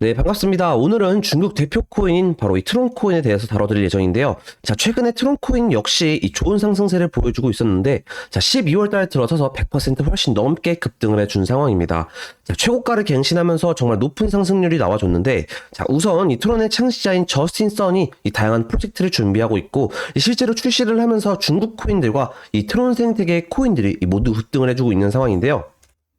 네, 반갑습니다. 오늘은 중국 대표 코인인 바로 이 트론 코인에 대해서 다뤄드릴 예정인데요. 자, 최근에 트론 코인 역시 이 좋은 상승세를 보여주고 있었는데, 자, 12월 달 들어서서 100% 훨씬 넘게 급등을 해준 상황입니다. 자, 최고가를 갱신하면서 정말 높은 상승률이 나와줬는데, 자, 우선 이 트론의 창시자인 저스틴 선이 이 다양한 프로젝트를 준비하고 있고, 이 실제로 출시를 하면서 중국 코인들과 이 트론 생태계의 코인들이 이 모두 급등을 해주고 있는 상황인데요.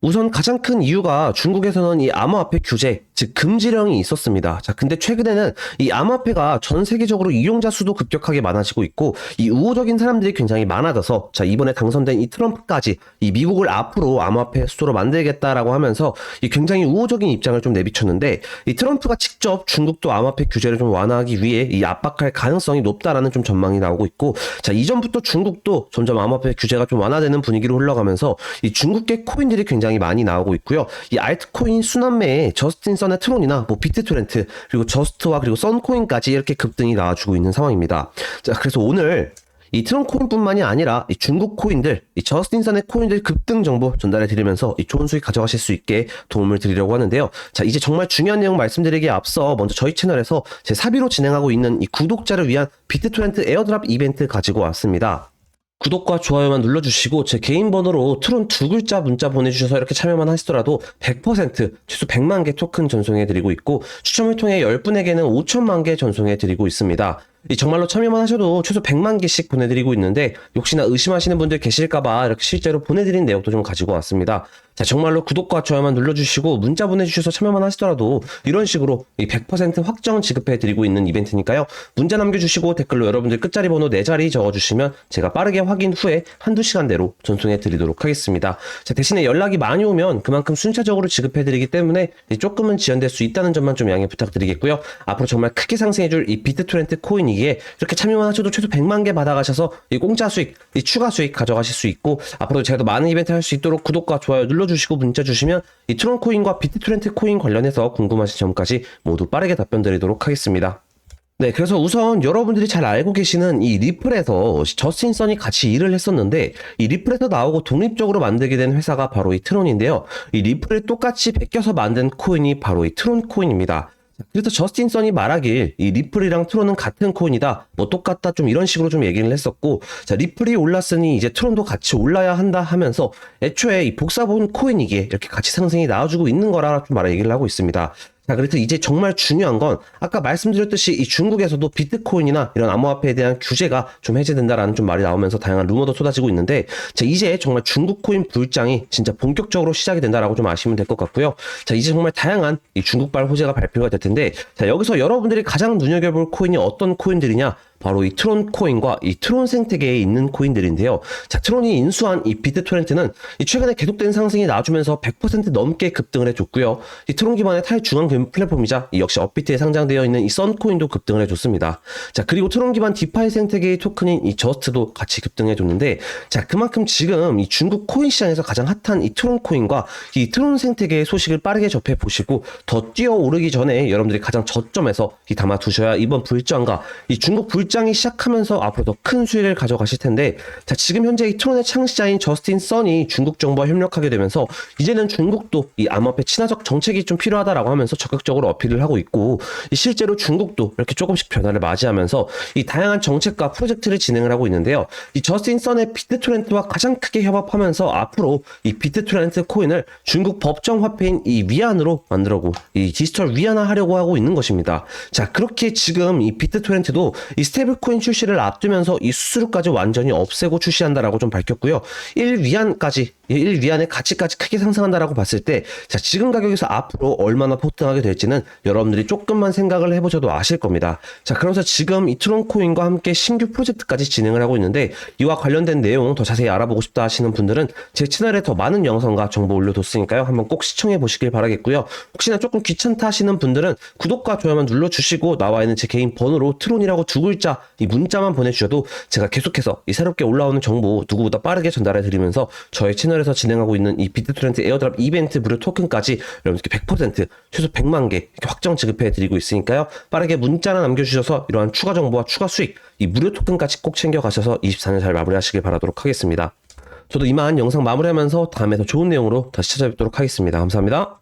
우선 가장 큰 이유가 중국에서는 이 암호화폐 규제, 즉 금지령이 있었습니다. 자, 근데 최근에는 이 암호화폐가 전 세계적으로 이용자 수도 급격하게 많아지고 있고 이 우호적인 사람들이 굉장히 많아져서 자, 이번에 당선된 이 트럼프까지 이 미국을 앞으로 암호화폐 수도로 만들겠다라고 하면서 이 굉장히 우호적인 입장을 좀 내비쳤는데 이 트럼프가 직접 중국도 암호화폐 규제를 좀 완화하기 위해 이 압박할 가능성이 높다라는 좀 전망이 나오고 있고 자, 이전부터 중국도 점점 암호화폐 규제가 좀 완화되는 분위기로 흘러가면서 이 중국계 코인들이 굉장히 많이 나오고 있고요. 이 알트코인 순환매에 저스틴 선의 트론이나 뭐 비트토렌트 그리고 저스트와 그리고 썬코인까지 이렇게 급등이 나와주고 있는 상황입니다. 자, 그래서 오늘 이 트론 코인뿐만이 아니라 이 중국 코인들, 이 저스틴 선의 코인들 급등 정보 전달해 드리면서 이 좋은 수익 가져가실 수 있게 도움을 드리려고 하는데요. 자, 이제 정말 중요한 내용 말씀드리기에 앞서 먼저 저희 채널에서 제 사비로 진행하고 있는 이 구독자를 위한 비트토렌트 에어드랍 이벤트 가지고 왔습니다. 구독과 좋아요만 눌러주시고 제 개인 번호로 트론 두 글자 문자 보내주셔서 이렇게 참여만 하시더라도 100% 최소 100만 개 토큰 전송해드리고 있고 추첨을 통해 10분에게는 5천만 개 전송해드리고 있습니다. 이 정말로 참여만 하셔도 최소 100만 개씩 보내드리고 있는데 혹시나 의심하시는 분들 계실까봐 이렇게 실제로 보내드린 내역도 좀 가지고 왔습니다. 자 정말로 구독과 좋아요만 눌러주시고 문자 보내주셔서 참여만 하시더라도 이런 식으로 이100% 확정 지급해드리고 있는 이벤트니까요. 문자 남겨주시고 댓글로 여러분들 끝자리 번호 4자리 적어주시면 제가 빠르게 확인 후에 한두 시간 내로 전송해드리도록 하겠습니다. 자 대신에 연락이 많이 오면 그만큼 순차적으로 지급해드리기 때문에 조금은 지연될 수 있다는 점만 좀 양해 부탁드리겠고요. 앞으로 정말 크게 상승해줄 이 비트토렌트 코인 이기에 이렇게 참여만 하셔도 최소 100만 개 받아가셔서 이 공짜 수익, 이 추가 수익 가져가실 수 있고 앞으로 제가 더 많은 이벤트 할 수 있도록 구독과 좋아요 눌러주시고 문자 주시면 이 트론 코인과 비트토렌트 코인 관련해서 궁금하신 점까지 모두 빠르게 답변 드리도록 하겠습니다. 네, 그래서 우선 여러분들이 잘 알고 계시는 이 리플에서 저스틴 선이 같이 일을 했었는데 이 리플에서 나오고 독립적으로 만들게 된 회사가 바로 이 트론인데요. 이 리플을 똑같이 베껴서 만든 코인이 바로 이 트론 코인입니다. 그래서 저스틴 선이 말하길 이 리플이랑 트론은 같은 코인이다 뭐 똑같다 좀 이런 식으로 좀 얘기를 했었고 자 리플이 올랐으니 이제 트론도 같이 올라야 한다 하면서 애초에 이 복사본 코인이기에 이렇게 같이 상승이 나와주고 있는 거라 좀 말을 얘기를 하고 있습니다. 자, 그래서 이제 정말 중요한 건 아까 말씀드렸듯이 이 중국에서도 비트코인이나 이런 암호화폐에 대한 규제가 좀 해제된다라는 좀 말이 나오면서 다양한 루머도 쏟아지고 있는데 자, 이제 정말 중국 코인 불장이 진짜 본격적으로 시작이 된다라고 좀 아시면 될 것 같고요. 자, 이제 정말 다양한 이 중국발 호재가 발표가 될 텐데 자, 여기서 여러분들이 가장 눈여겨볼 코인이 어떤 코인들이냐 바로 이 트론 코인과 이 트론 생태계에 있는 코인들인데요. 자, 트론이 인수한 이 비트 토렌트는 이 최근에 계속된 상승이 나와주면서 100% 넘게 급등을 해줬고요. 이 트론 기반의 탈중앙 금융 플랫폼이자 이 역시 업비트에 상장되어 있는 이 썬코인도 급등을 해줬습니다. 자, 그리고 트론 기반 디파이 생태계의 토큰인 이 저스트도 같이 급등해줬는데, 자, 그만큼 지금 이 중국 코인 시장에서 가장 핫한 이 트론 코인과 이 트론 생태계의 소식을 빠르게 접해 보시고 더 뛰어오르기 전에 여러분들이 가장 저점에서 이 담아 두셔야 이번 불장과 이 중국 불 입장이 시작하면서 앞으로 더 큰 수익을 가져가실 텐데 자 지금 현재 이 트론의 창시자인 저스틴 선이 중국 정부와 협력하게 되면서 이제는 중국도 이 암호화폐 친화적 정책이 좀 필요하다라고 하면서 적극적으로 어필을 하고 있고 실제로 중국도 이렇게 조금씩 변화를 맞이하면서 이 다양한 정책과 프로젝트를 진행을 하고 있는데요. 이 저스틴 선의 비트토렌트와 가장 크게 협업하면서 앞으로 이 비트토렌트 코인을 중국 법정 화폐인 이 위안으로 만들고 이 디지털 위안화 하려고 하고 있는 것입니다. 자 그렇게 지금 이 비트토렌트도 이 스테 스테이블코인 출시를 앞두면서 이 수수료까지 완전히 없애고 출시한다라고 좀 밝혔고요. 1위안까지 1 위안의 가치까지 크게 상승한다라고 봤을 때 자, 지금 가격에서 앞으로 얼마나 폭등하게 될지는 여러분들이 조금만 생각을 해보셔도 아실 겁니다. 자, 그러면서 지금 이 트론 코인과 함께 신규 프로젝트까지 진행을 하고 있는데 이와 관련된 내용 더 자세히 알아보고 싶다 하시는 분들은 제 채널에 더 많은 영상과 정보 올려뒀으니까요. 한번 꼭 시청해 보시길 바라겠고요. 혹시나 조금 귀찮다 하시는 분들은 구독과 좋아요만 눌러주시고 나와 있는 제 개인 번호로 트론이라고 두 글자 이 문자만 보내주셔도 제가 계속해서 이 새롭게 올라오는 정보 누구보다 빠르게 전달해 드리면서 저의 채널 에서 진행하고 있는 이 비트트렌트 에어드랍 이벤트 무료 토큰까지 여러분께 100% 최소 100만 개 확정 지급해 드리고 있으니까요. 빠르게 문자나 남겨주셔서 이러한 추가 정보와 추가 수익 이 무료 토큰까지 꼭 챙겨 가셔서 24년 잘 마무리하시길 바라도록 하겠습니다. 저도 이만 영상 마무리하면서 다음에 더 좋은 내용으로 다시 찾아뵙도록 하겠습니다. 감사합니다.